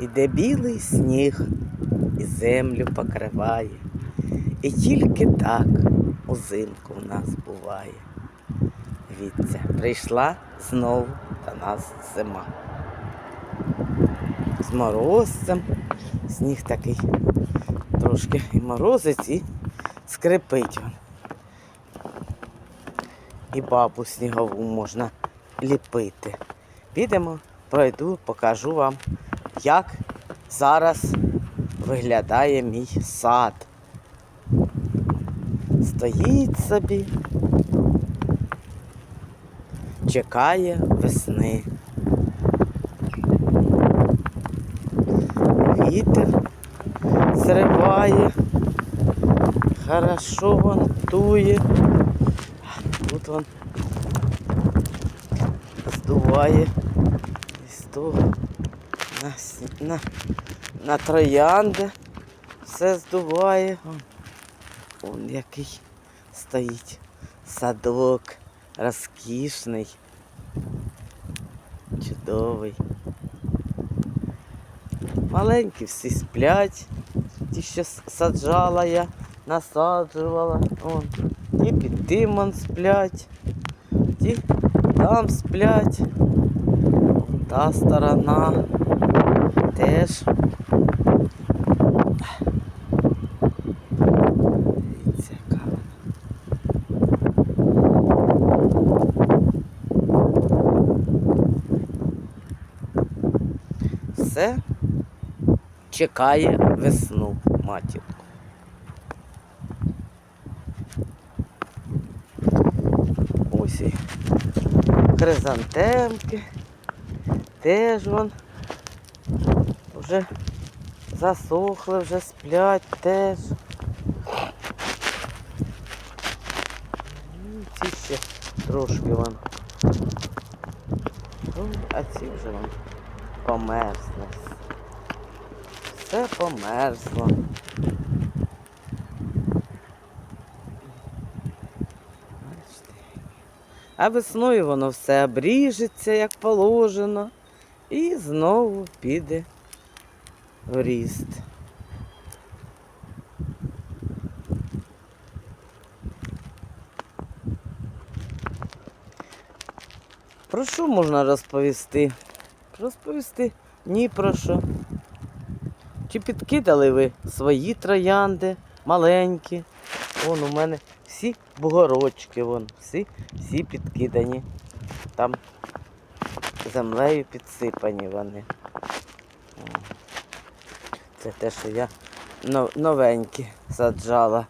Іде білий сніг і землю покриває. І тільки так узимку в нас буває. Дивіться, прийшла знову до нас зима. З морозцем, сніг такий трошки і морозець, і скрипить він. І бабу снігову можна ліпити. Підемо, пройду, покажу вам, як зараз виглядає мій сад. Стоїть собі, чекає весни. Вітер зриває, хорошо вон дує. Тут вон здуває із того на, на, на троянди все здуває. Вон який стоїть садок розкішний, чудовий. Маленькі всі сплять, ті, що саджала я, насаджувала. Вон. І під тим вон сплять, ті там сплять. Та сторона теж. Все чекає весну матінку. Ось і хризантемки. Теж вон вже засохли, вже сплять теж. Ну, Ці ще трошки вон. Ну, а ці вже вон померзли. Все померзло. А весною воно все обріжеться, як положено, і знову піде в ріст. Про що можна розповісти? Розповісти ні про що. Чи підкидали ви свої троянди маленькі? Вон у мене всі бугорочки, вон, всі, всі підкидані. Там землею підсипані вони. Це те, що я новенькі саджала.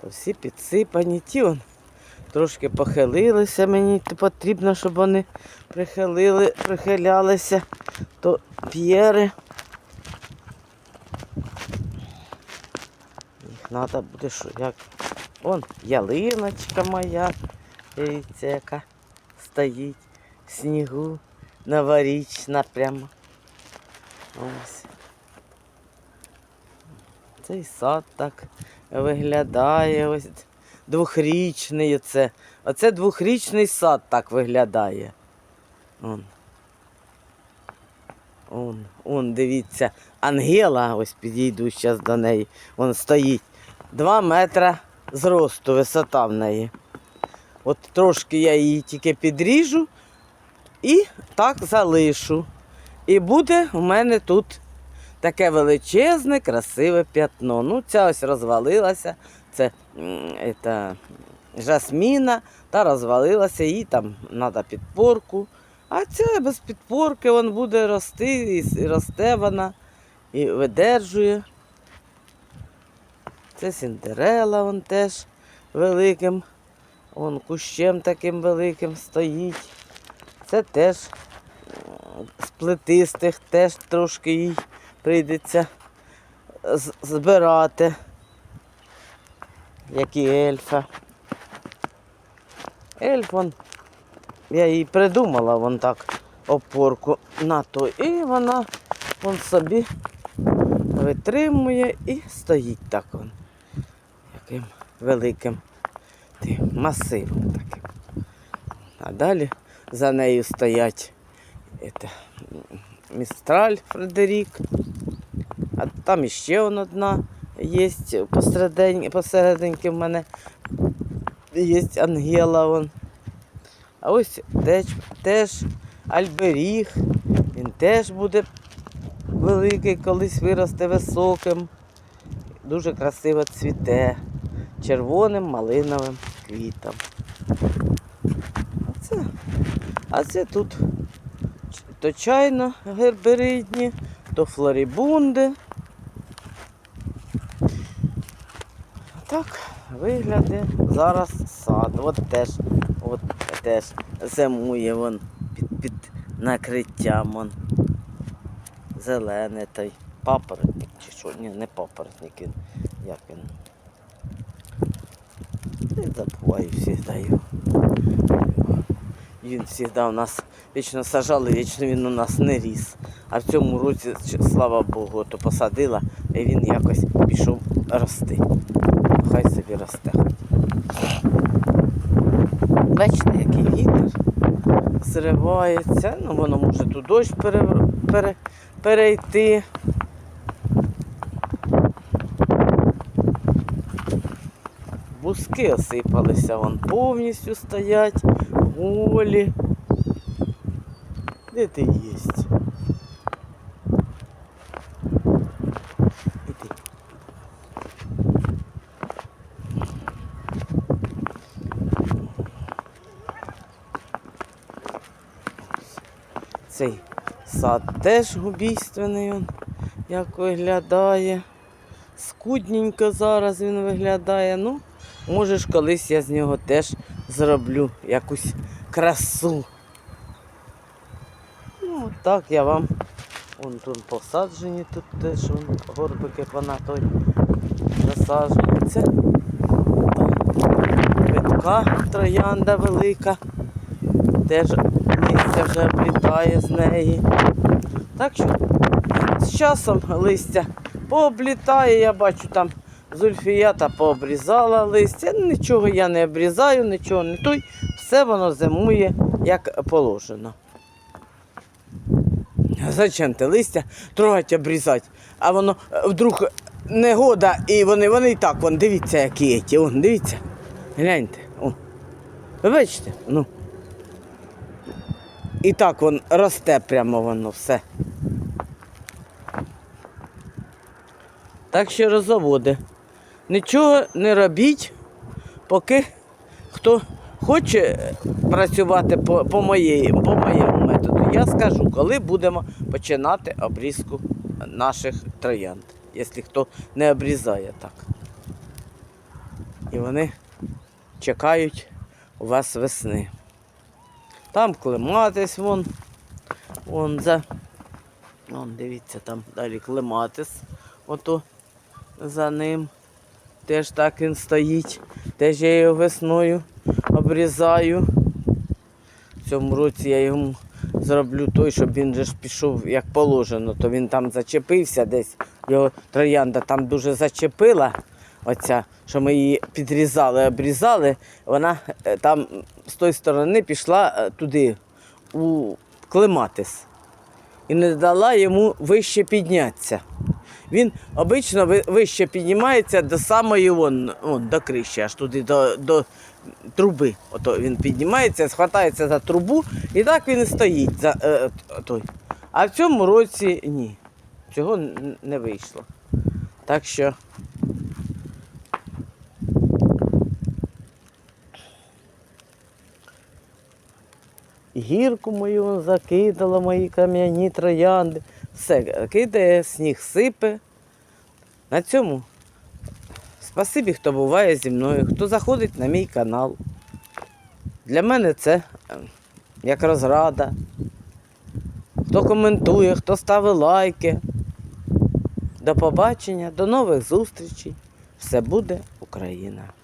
То всі підсипані, ті он трошки похилилися. Мені потрібно, щоб вони прихилили, прихилялися. То п'єри. Їх треба буде що як. Вон ялиночка моя. Дивіться, яка стоїть в снігу новорічна прямо. Ось. Цей сад так виглядає. Ось двохрічний оце. Оце двохрічний сад так виглядає. Он. Он, он, дивіться, Ангела, ось підійду зараз до неї. Вон стоїть. Два метра зросту, висота в неї. От трошки я її тільки підріжу і так залишу. І буде у мене тут таке величезне, красиве п'ятно. Ну, ця ось розвалилася. Це ета, жасміна, та розвалилася, їй там треба підпорку. А ця без підпорки вон буде рости, і росте вона, і видержує. Це сіндерела вон теж великим, вон кущем таким великим стоїть. Це теж з плетистих, теж трошки їй прийдеться збирати, як і ельфа. Ельф, вон, я їй придумала вон так опорку на то. І вона вон собі витримує і стоїть так вон. Яким великим тим масивом таким. А далі за нею стоять это, Містраль Фредерік. А там іще одна є посерединки в мене є Ангела. Вон. А ось теж, теж Альберіг. Він теж буде великий, колись виросте високим. Дуже красиво цвіте червоним малиновим квітом. А це, а це тут то чайно герберидні, то флорібунди. Так виглядає зараз сад. От теж, от теж зимує вон під, під накриттям. Вон. Зелений той папоротник чи що? Ні, не папоротник він. Як він? Я забуваю завжди його. Він завжди у нас вічно сажали, вічно він у нас не ріс. А в цьому році, слава Богу, то посадила, і він якось пішов рости. Хай собі росте. Бачите, який вітер зривається. Ну, воно може тут дощ пере, пере, перейти. Бузки осипалися, вон повністю стоять, голі. Де ти єсть? Цей сад теж губійственний, як виглядає. Скудненько зараз він виглядає. Ну, може ж колись я з нього теж зроблю якусь красу. Ну, так я вам. Вон тут посаджені, тут теж вон, горбики той засаджені. Квитка троянда велика. Теж листя вже облітає з неї. Так що з часом листя пооблітає, я бачу там зульфіята пообрізала листя. Нічого я не обрізаю, нічого не той. Все воно зимує як положено. Зачем ти листя трогать обрізати? А воно е, вдруг негода, і вони, вони і так, вон, дивіться, які ті, вон, дивіться. Гляньте. О. Ви бачите? Ну. І так вон росте прямо воно все. Так що розоводи. Нічого не робіть, поки хто хоче працювати по, по, моєї, по моєму методу, я скажу, коли будемо починати обрізку наших троянд, якщо хто не обрізає так. І вони чекають у вас весни. Там клематис вон. Вон за. Вон, дивіться, там далі клематис. Ото за ним. Теж так він стоїть. Теж я його весною обрізаю. В цьому році я йому зроблю той, щоб він же ж пішов як положено, то він там зачепився десь. Його троянда там дуже зачепила. Оця, що ми її підрізали, обрізали, вона е, там з тої сторони пішла е, туди, у клематис. І не дала йому вище піднятися. Він обично вище піднімається до самої вон, вон, до криші, аж туди до, до труби. Ото він піднімається, схватається за трубу і так він і стоїть. За, е, той. А в цьому році ні. Цього не вийшло. Так що. Гірку мою закидала, мої кам'яні троянди. Все, кидає, сніг сипе. На цьому спасибі, хто буває зі мною, хто заходить на мій канал. Для мене це е, як розрада. Хто коментує, хто ставить лайки. До побачення, до нових зустрічей. Все буде Україна!